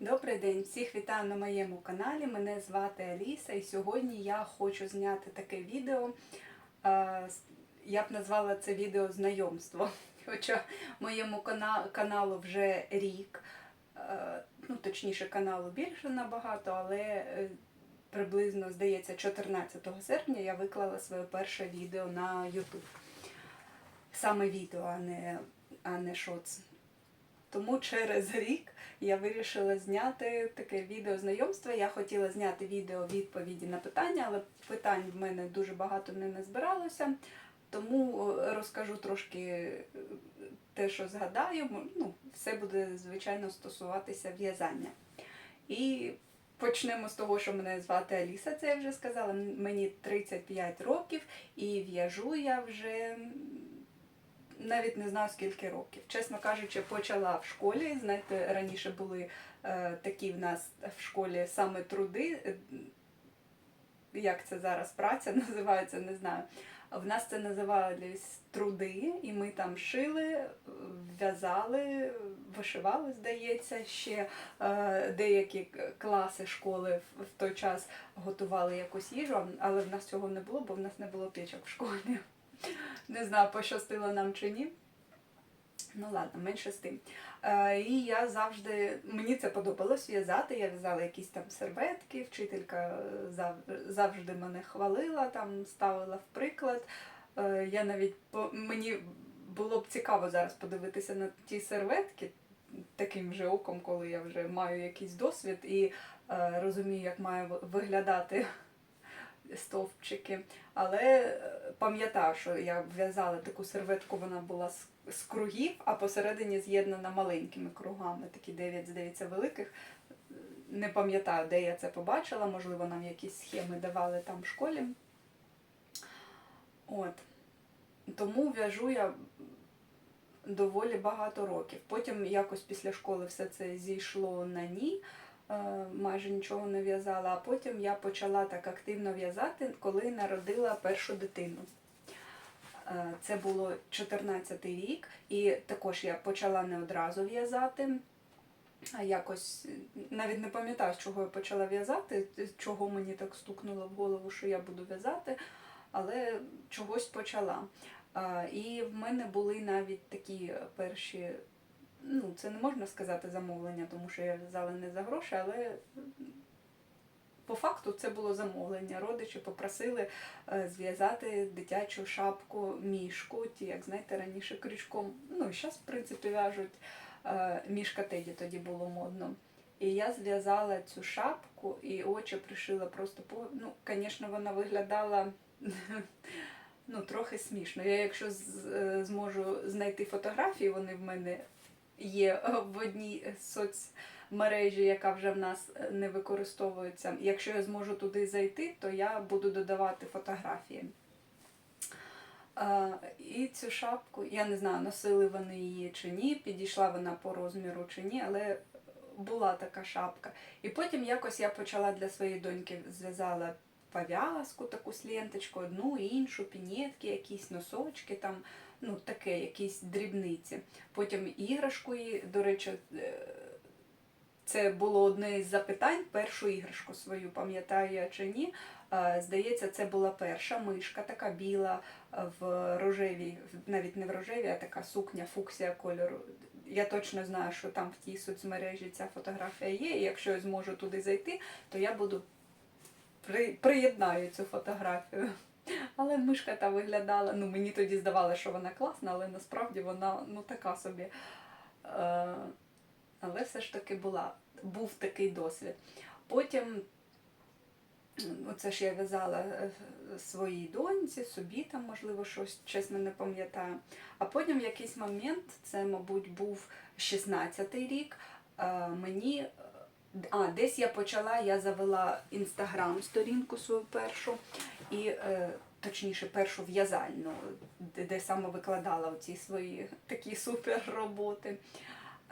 Добрий день, всіх вітаю на моєму каналі. Мене звати Аліса, і сьогодні я хочу зняти таке відео. е, Я б назвала це відео знайомство. Хоча моєму каналу вже рік, е, ну точніше, каналу більше набагато, але е, приблизно, здається, 14 серпня я виклала своє перше відео на YouTube. Саме відео, а не, а не шоц. Тому через рік я вирішила зняти таке відео знайомства. Я хотіла зняти відео відповіді на питання, але питань в мене дуже багато не назбиралося. Тому е, розкажу трошки е, те, що згадаю. Ну, все буде, звичайно, стосуватися в'язання. І почнемо з того, що мене звати Аліса, це я вже сказала. Мені 35 років і в'яжу я вже навіть не знаю скільки років. Чесно кажучи, почала в школі. Знаєте, раніше були е, такі в нас в школі саме труди. Як це зараз праця називається, не знаю. В нас це називались труди, і ми там шили, в'язали, вишивали, здається, ще е, деякі класи школи в той час готували якусь їжу, але в нас цього не було, бо в нас не було печок в школі. Не знаю, пощастило нам чи ні. Ну ладно, менше з тим. Е, і я завжди, мені це подобалось в'язати. Я в'язала якісь там серветки, вчителька зав- завжди мене хвалила, там ставила в приклад. Е, я навіть мені було б цікаво зараз подивитися на ті серветки таким же оком, коли я вже маю якийсь досвід і е, розумію, як має виглядати стовпчики. Але е, пам'ятаю, що я в'язала таку серветку, вона була з, кругів, а посередині з'єднана маленькими кругами, такі 9, здається, великих. Не пам'ятаю, де я це побачила, можливо, нам якісь схеми давали там в школі. От. Тому в'яжу я доволі багато років. Потім якось після школи все це зійшло на ні, е, майже нічого не в'язала. А потім я почала так активно в'язати, коли народила першу дитину. Е, Це було 14 рік, і також я почала не одразу в'язати. Якось навіть не пам'ятаю, з чого я почала в'язати, чого мені так стукнуло в голову, що я буду в'язати, але чогось почала. І в мене були навіть такі перші, ну це не можна сказати замовлення, тому що я в'язала не за гроші, але по факту це було замовлення. Родичі попросили е, зв'язати дитячу шапку мішку, ті, як знаєте, раніше крючком. Ну і зараз, в принципі, в'яжуть е, мішка Теді тоді було модно. І я зв'язала цю шапку і очі пришила просто по. Ну, звісно, вона виглядала ну, трохи смішно. Я, якщо е, зможу знайти фотографії, вони в мене є в одній соцмережі, яка вже в нас е, не використовується. Якщо я зможу туди зайти, то я буду додавати фотографії. А, І цю шапку, я не знаю, носили вони її чи ні, підійшла вона по розміру чи ні, але була така шапка. І потім якось я почала для своєї доньки зв'язала пов'язку, таку з ленточку, одну, іншу, пінетки, якісь носочки, там, ну таке, якісь дрібниці. Потім іграшку до речі, е, це було одне із запитань. Першу іграшку свою, пам'ятаю я чи ні. Здається, це була перша мишка, така біла е, в рожевій, навіть не в рожевій, а така сукня, фуксія кольору. Я точно знаю, що там в тій соцмережі ця фотографія є, і якщо я зможу туди зайти, то я буду при, приєднаю цю фотографію. Але мишка та виглядала, ну мені тоді здавалося, що вона класна, але насправді вона ну така собі. Е, але все ж таки була, був такий досвід. Потім, оце ж я в'язала е, своїй доньці, собі там, можливо, щось, чесно, не пам'ятаю. А потім в якийсь момент, це, мабуть, був 16-й рік, е, мені. А, десь я почала, я завела інстаграм сторінку свою першу, і е, точніше першу в'язальну, де, саме викладала ці свої такі супер роботи.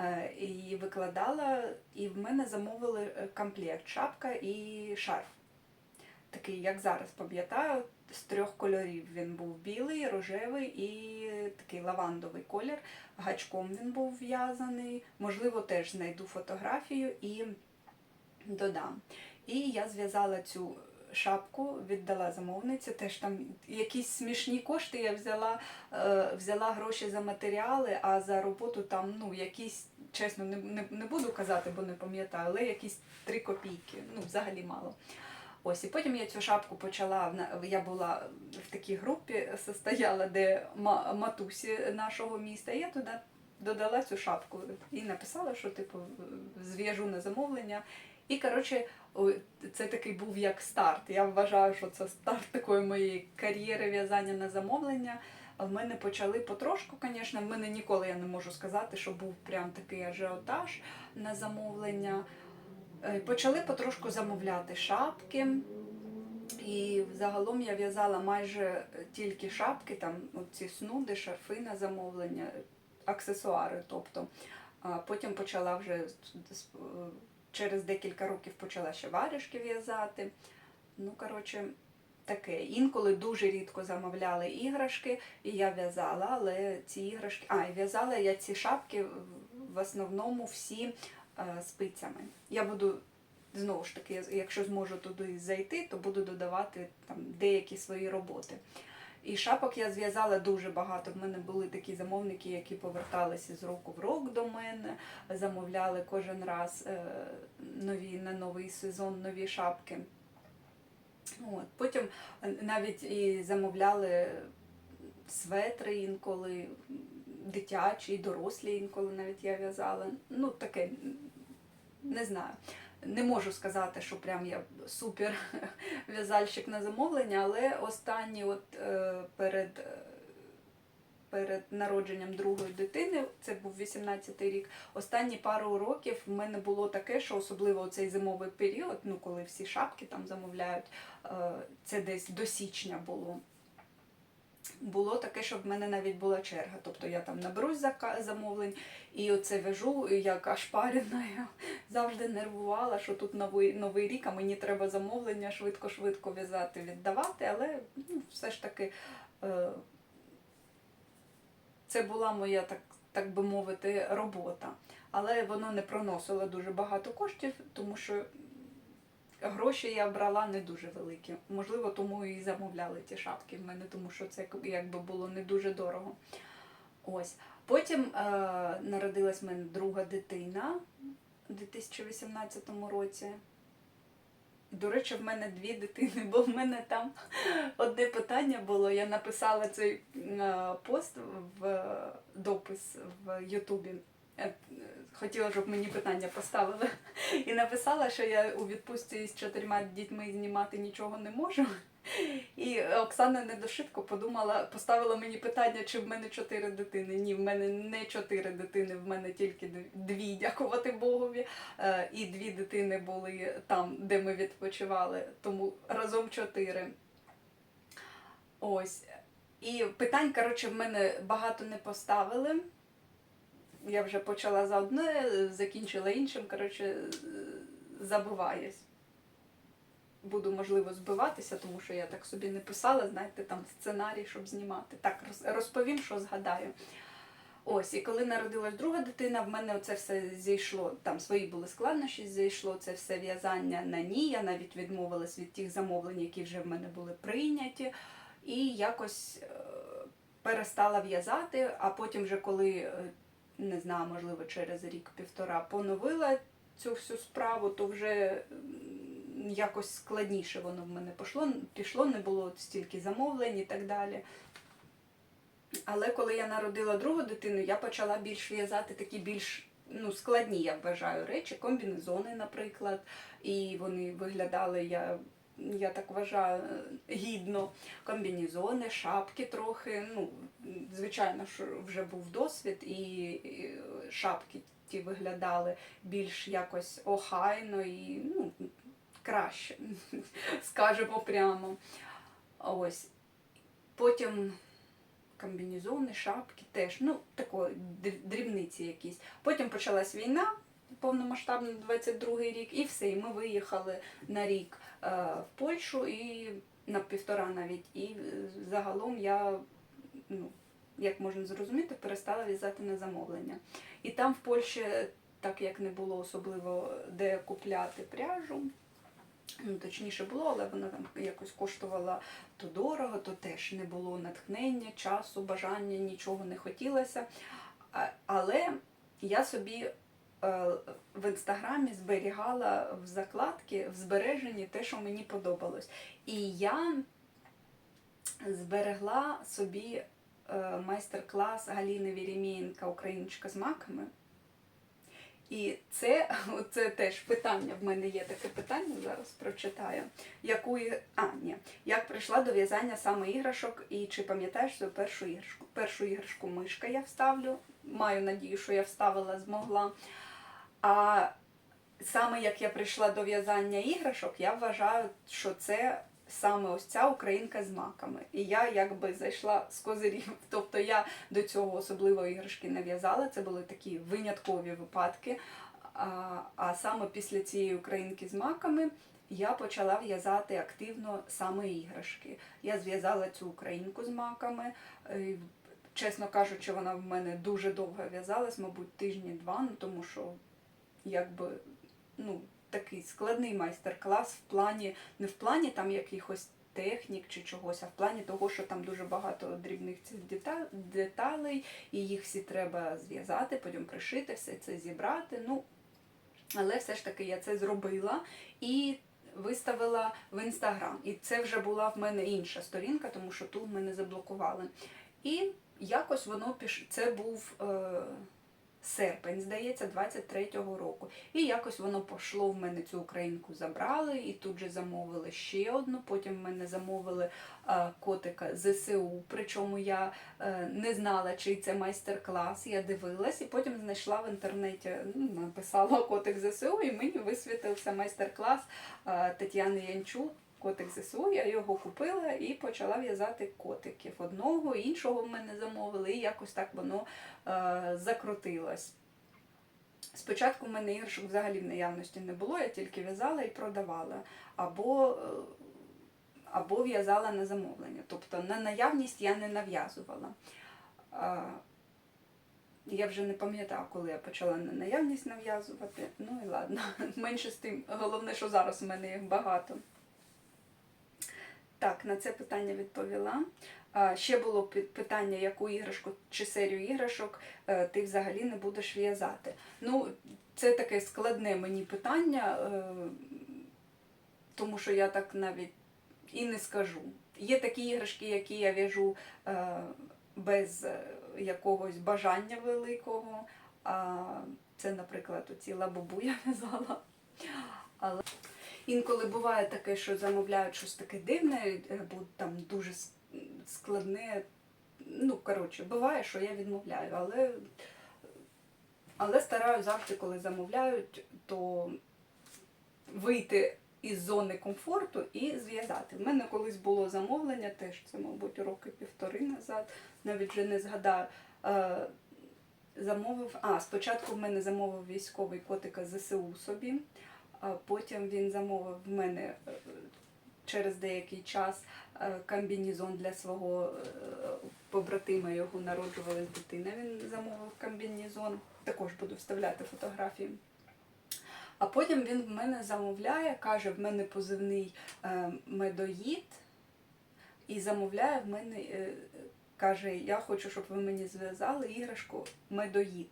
Е, і викладала, і в мене замовили е, комплект шапка і шарф. такий, як зараз пам'ятаю, з трьох кольорів. Він був білий, рожевий і такий лавандовий колір. Гачком він був в'язаний. Можливо, теж знайду фотографію і додам. І я зв'язала цю шапку, віддала замовниці. Теж там якісь смішні кошти я взяла, е, взяла гроші за матеріали, а за роботу там ну, якісь, чесно, не, не, не буду казати, бо не пам'ятаю, але якісь 3 копійки. Ну, взагалі мало. Ось, і потім я цю шапку почала. Я була в такій групі, состояла, де матусі нашого міста. І я туди додала цю шапку і написала, що типу зв'яжу на замовлення. І коротше, це такий був як старт. Я вважаю, що це старт такої моєї кар'єри в'язання на замовлення. В мене почали потрошку, звісно, в мене ніколи я не можу сказати, що був прям такий ажіотаж на замовлення. Е, Почали потрошку замовляти шапки. І загалом я в'язала майже тільки шапки, там ці снуди, шарфи на замовлення, аксесуари. Тобто потім почала вже через декілька років почала ще варежки в'язати. Ну, коротше, таке. Інколи дуже рідко замовляли іграшки, і я в'язала, але ці іграшки. А, і в'язала я ці шапки в- основному всі е, спицями. Я буду знову ж таки, якщо зможу туди зайти, то буду додавати там деякі свої роботи. І шапок я зв'язала дуже багато. В мене були такі замовники, які поверталися з року в рок до мене, замовляли кожен раз е, нові на новий сезон нові шапки. От. Потім е, навіть і замовляли светри інколи, дитячі, дорослі інколи навіть я в'язала. Ну, таке, не знаю. Не можу сказати, що прям я супер в'язальщик на замовлення, але останні от е, перед, е, перед народженням другої дитини, це був 18-й рік, останні пару років в мене було таке, що особливо у цей зимовий період, ну коли всі шапки там замовляють, е, це десь до січня було. Було таке, що в мене навіть була черга. Тобто я там наберусь замовлень і оце вяжу, як ошпарена, я завжди нервувала, що тут новий, новий рік, а мені треба замовлення швидко-швидко в'язати, віддавати, але ну, все ж таки е, це була моя, так, так би мовити, робота. Але воно не приносило дуже багато коштів, тому що гроші я брала не дуже великі. Можливо, тому і замовляли ті шапки в мене, тому що це якби було не дуже дорого. Ось. Потім е, народилась в мене друга дитина у 2018 році. До речі, в мене дві дитини, бо в мене там одне питання було. Я написала цей е, пост в допис в Ютубі. Е, Хотіла, щоб мені питання поставили. І написала, що я у відпустці з чотирма дітьми знімати нічого не можу. І Оксана Недошитко подумала, поставила мені питання, чи в мене чотири дитини. Ні, в мене не чотири дитини, в мене тільки дві, дякувати Богові. Е, І дві дитини були там, де ми відпочивали, тому разом чотири. Ось. І питань, коротше, в мене багато не поставили. Я вже почала за одне, закінчила іншим, коротше, забуваюсь. Буду, можливо, збиватися, тому що я так собі не писала, знаєте, там сценарій, щоб знімати. Так, розповім, що згадаю. Ось, і коли народилась друга дитина, в мене це все зійшло. Там свої були складнощі, зійшло це все в'язання на ній. Я навіть відмовилась від тих замовлень, які вже в мене були прийняті. І якось е, перестала в'язати, а потім, вже коли, е, не знаю, можливо, через рік-півтора поновила цю всю справу, то вже якось складніше воно в мене пішло, пішло, не було стільки замовлень і так далі. Але коли я народила другу дитину, я почала більш в'язати такі більш ну, складні, я вважаю, речі, комбінезони, наприклад. І вони виглядали, я, я так вважаю, гідно. Комбінезони, шапки трохи. Ну, звичайно, що вже був досвід, і шапки ті виглядали більш якось охайно і ну, краще, скажемо прямо. Ось. Потім комбінезони, шапки теж, ну, такої дрібниці якісь. Потім почалась війна, повномасштабно 22 рік, і все. І ми виїхали на рік е, в Польщу і на півтора навіть. І е, загалом я, ну, як можна зрозуміти, перестала в'язати на замовлення. І там в Польщі, так як не було особливо де купляти пряжу. Ну, точніше було, але вона там якось коштувала то дорого, то теж не було натхнення, часу, бажання, нічого не хотілося. Але я собі в інстаграмі зберігала в закладки, в збереженні те, що мені подобалось. І я зберегла собі е, майстер-клас Галіни Вірімієнка Україночка з маками. І це, це теж питання. В мене є таке питання, зараз прочитаю. Яку а, ні. Як прийшла до в'язання саме іграшок, і чи пам'ятаєш свою першу іграшку? Першу іграшку мишка я вставлю. Маю надію, що я вставила, змогла. А саме як я прийшла до в'язання іграшок, я вважаю, що це саме ось ця українка з маками. І я якби зайшла з козирів. Тобто я до цього особливо іграшки не в'язала. Це були такі виняткові випадки. А, а саме після цієї українки з маками я почала в'язати активно саме іграшки. Я зв'язала цю українку з маками. Е, Чесно кажучи, вона в мене дуже довго в'язалась, мабуть, тижні два, ну тому що якби ну, такий складний майстер-клас в плані, не в плані там якихось технік чи чогось, а в плані того, що там дуже багато дрібних цих деталей, і їх всі треба зв'язати, потім пришити, все це зібрати. Ну, але все ж таки я це зробила і виставила в інстаграм. І це вже була в мене інша сторінка, тому що ту мене заблокували. І якось воно піш... Це був е... серпень, здається, 23-го року. І якось воно пішло в мене цю українку забрали, і тут же замовили ще одну. Потім в мене замовили е... котика ЗСУ. Причому я е... не знала, чий це майстер-клас. Я дивилась, і потім знайшла в інтернеті, ну, написала котик ЗСУ, і мені висвітився майстер-клас е... Тетяни Янчук. Котик ЗСУ, я його купила і почала в'язати котиків. Одного, іншого в мене замовили, і якось так воно е, закрутилось. Спочатку в мене іграшок взагалі в наявності не було, я тільки в'язала і продавала. Або, е, або в'язала на замовлення. Тобто на наявність я не нав'язувала. Е, я вже не пам'ятаю, коли я почала на наявність нав'язувати. Ну і ладно, менше з тим. Головне, що зараз у мене їх багато. Так, на це питання відповіла. Ще було питання, яку іграшку чи серію іграшок е, ти взагалі не будеш в'язати. Ну, це таке складне мені питання, е, тому що я так навіть і не скажу. Є такі іграшки, які я в'яжу е, без якогось бажання великого. Це, наприклад, оці лабубу я в'язала. Але інколи буває таке, що замовляють щось таке дивне, або там дуже складне. Ну, коротше, буває, що я відмовляю, але, але стараю завжди, коли замовляють, то вийти із зони комфорту і зв'язати. В мене колись було замовлення, теж це, мабуть, роки півтори назад, навіть вже не згадаю. Е, Замовив, а спочатку в мене замовив військовий котика ЗСУ собі, потім він замовив в мене е, через деякий час е, комбінезон для свого е, побратима, його народжувалась дитина. Він замовив комбінезон, також буду вставляти фотографії. А потім він в мене замовляє, каже, в мене позивний медоїд, і замовляє в мене, каже, я хочу, щоб ви мені зв'язали іграшку медоїд.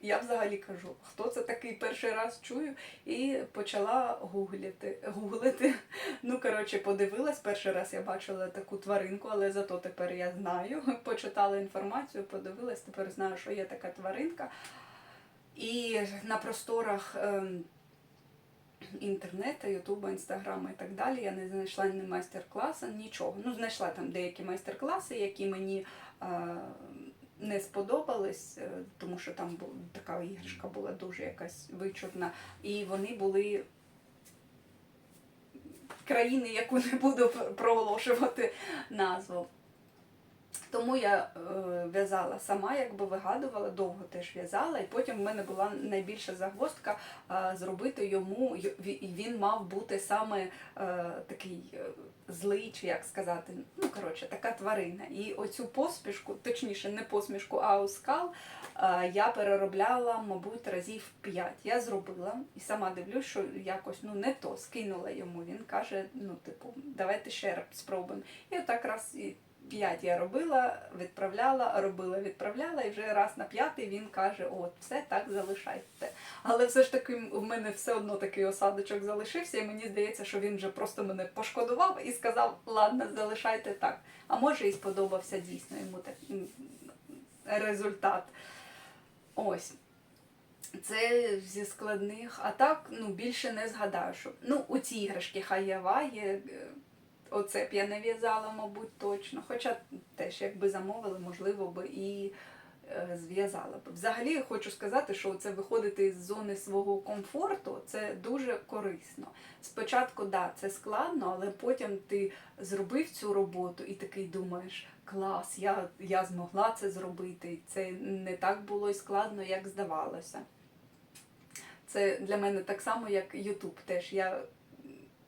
Я взагалі кажу, хто це такий перший раз чую, і почала гуглити. гуглити. Ну, коротше, подивилась. Перший раз я бачила таку тваринку, але зато тепер я знаю. Почитала інформацію, подивилась, тепер знаю, що є така тваринка. І на просторах ем, інтернету, Ютуба, Інстаграма і так далі. Я не знайшла ні майстер-класу, нічого. Ну, знайшла там деякі майстер-класи, які мені е, не сподобались, е, тому що там така іграшка була дуже якась вичурна. І вони були країни, яку не буду проголошувати назву. Тому я е, в'язала сама, якби вигадувала, довго теж в'язала, і потім в мене була найбільша загвоздка е, зробити йому, і він мав бути саме е, такий злий, чи як сказати, ну коротше, така тварина. І оцю посмішку, точніше, не посмішку, а оскал, я переробляла, мабуть, разів п'ять. Я зробила і сама дивлюсь, що якось ну не то скинула йому. Він каже: ну, типу, давайте ще раз спробуємо. І отак раз і п'ять я робила, відправляла, робила, відправляла, і вже раз на п'ятий він каже: от, все так залишайте. Але все ж таки в мене все одно такий осадочок залишився, і мені здається, що він вже просто мене пошкодував і сказав: ладно, залишайте так. А може і сподобався дійсно йому так, результат. Ось. Це зі складних, а так ну, більше не згадаю, що ну, у ці іграшки Хаєва є. Оце б я не в'язала, мабуть, точно. Хоча теж, якби замовили, можливо, би і е, зв'язала б. Взагалі хочу сказати, що це виходити з зони свого комфорту це дуже корисно. Спочатку, да, це складно, але потім ти зробив цю роботу і такий думаєш, клас, я, я змогла це зробити. Це не так було і складно, як здавалося. Це для мене так само, як Ютуб теж. Я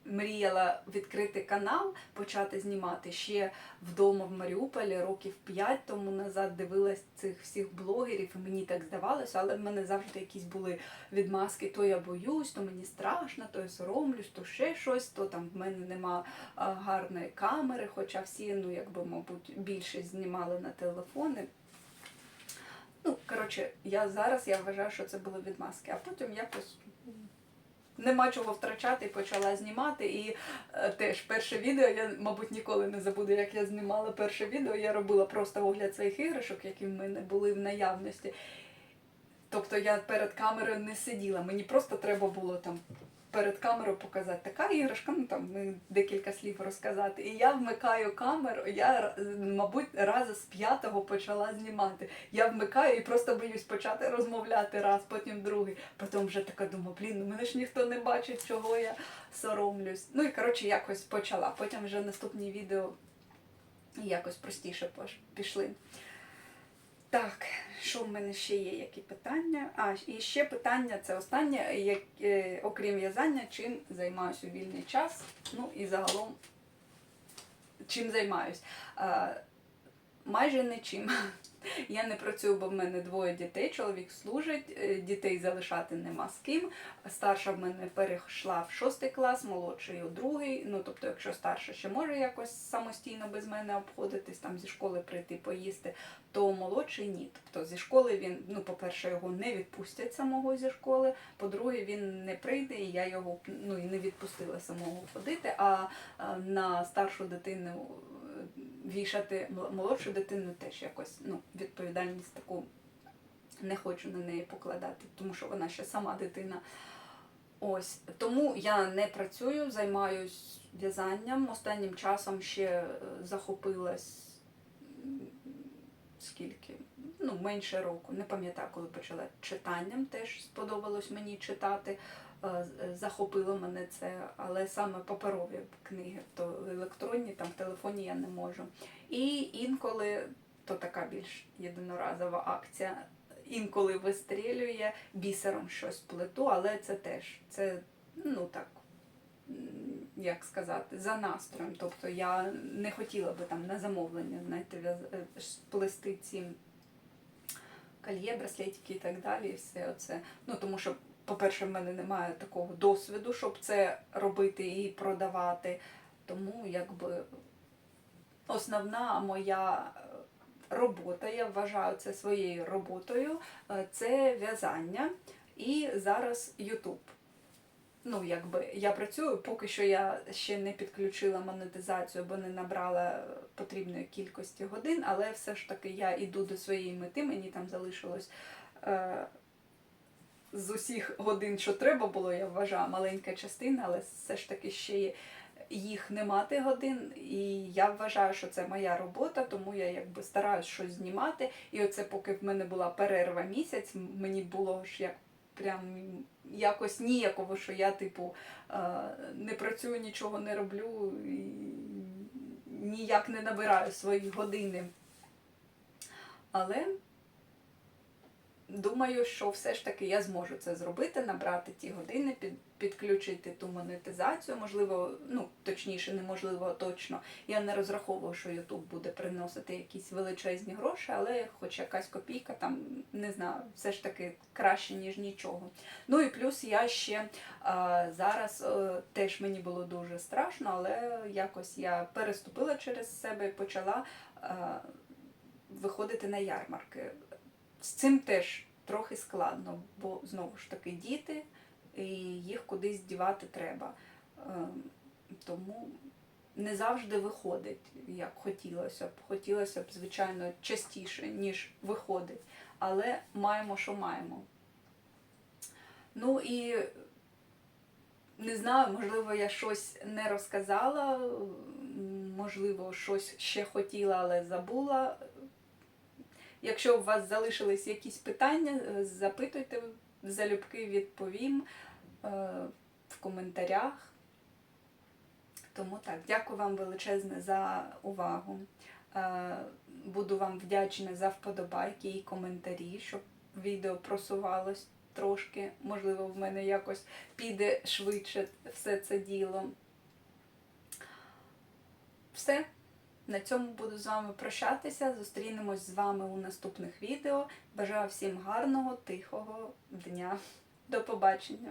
мріяла відкрити канал, почати знімати ще вдома в Маріуполі років 5 тому назад дивилась цих всіх блогерів, і мені так здавалося, але в мене завжди якісь були відмазки: то я боюсь, то мені страшно, то я соромлюсь, то ще щось, то там в мене нема гарної камери, хоча всі, ну якби, мабуть, більше знімали на телефони. Ну, коротше, я зараз я вважаю, що це були відмазки, а потім якось нема чого втрачати, почала знімати. І е, теж перше відео, я, мабуть, ніколи не забуду, як я знімала перше відео. Я робила просто огляд своїх іграшок, які в мене були в наявності. Тобто я перед камерою не сиділа, мені просто треба було там перед камерою показати така іграшка, ну там ну, декілька слів розказати. І я вмикаю камеру, я, е, мабуть, раз з п'ятого почала знімати. Я вмикаю і просто боюсь почати розмовляти раз, потім другий. Потім вже така думаю, блін, ну мене ж ніхто не бачить, чого я соромлюсь. Ну і коротше якось почала. Потім вже наступні відео якось простіше пішли. Так, що в мене ще є? Які питання? А, і ще питання це останнє, як, е, окрім в'язання, чим займаюся у вільний час. Ну і загалом чим займаюсь. А, майже нічим. Я не працюю, бо в мене двоє дітей, чоловік служить, е, дітей залишати нема з ким. Старша в мене перейшла в шостий клас, молодший у другий. Ну тобто, якщо старша ще може якось самостійно без мене обходитись, там зі школи прийти поїсти, то молодший ні. Тобто зі школи він, ну, по-перше, його не відпустять самого зі школи, по-друге, він не прийде, і я його ну, і не відпустила самого ходити. А а на старшу дитину е, вішати молодшу дитину теж якось ну, відповідальність таку не хочу на неї покладати, тому що вона ще сама дитина. Ось тому я не працюю, займаюсь в'язанням. Останнім часом ще е, захопилась скільки? Ну, менше року. Не пам'ятаю, коли почала читанням. Теж сподобалось мені читати. Е, з- Захопило мене це, але саме паперові книги, то електронні, там в телефоні я не можу. І інколи то така більш єдиноразова акція. Інколи вистрілює бісером щось плету, але це теж це ну так, як сказати, за настроєм. Тобто я не хотіла би там на замовлення знаєте, е, плести ці кольє, браслетики і так далі. І все оце. Ну тому що, по-перше, в мене немає такого досвіду, щоб це робити і продавати. Тому якби основна моя е, робота, я вважаю це своєю роботою, е, це в'язання і зараз Ютуб. Ну, якби я працюю, поки що я ще не підключила монетизацію, бо не набрала потрібної кількості годин, але все ж таки я йду до своєї мети, мені там залишилось е, з усіх годин, що треба було, я вважаю, маленька частина, але все ж таки ще є їх не мати годин, і я вважаю, що це моя робота, тому я якби стараюсь щось знімати. І оце поки в мене була перерва місяць, мені було ж як прям якось ніяково, що я, типу, е, не працюю, нічого не роблю і ніяк не набираю свої години Але думаю, що все ж таки я зможу це зробити, набрати ті години, під, підключити ту монетизацію. Можливо, ну точніше, неможливо точно. Я не розраховую, що YouTube буде приносити якісь величезні гроші, але хоч якась копійка, там не знаю, все ж таки краще, ніж нічого. Ну і плюс я ще а, зараз е, теж мені було дуже страшно, але якось я переступила через себе і почала а, виходити на ярмарки. З цим теж трохи складно, бо знову ж таки діти, і їх кудись дівати треба. Ем, Тому не завжди виходить, як хотілося б. Хотілося б, звичайно, частіше, ніж виходить. Але маємо, що маємо. Ну і не знаю, можливо, я щось не розказала, можливо, щось ще хотіла, але забула. Якщо у вас залишились якісь питання, е, запитуйте, залюбки відповім е, в коментарях. Тому так, дякую вам величезне за увагу. Е, Буду вам вдячна за вподобайки і коментарі, щоб відео просувалось трошки. Можливо, в мене якось піде швидше все це діло. Все. На цьому буду з вами прощатися. Зустрінемось з вами у наступних відео. Бажаю всім гарного, тихого дня. До побачення!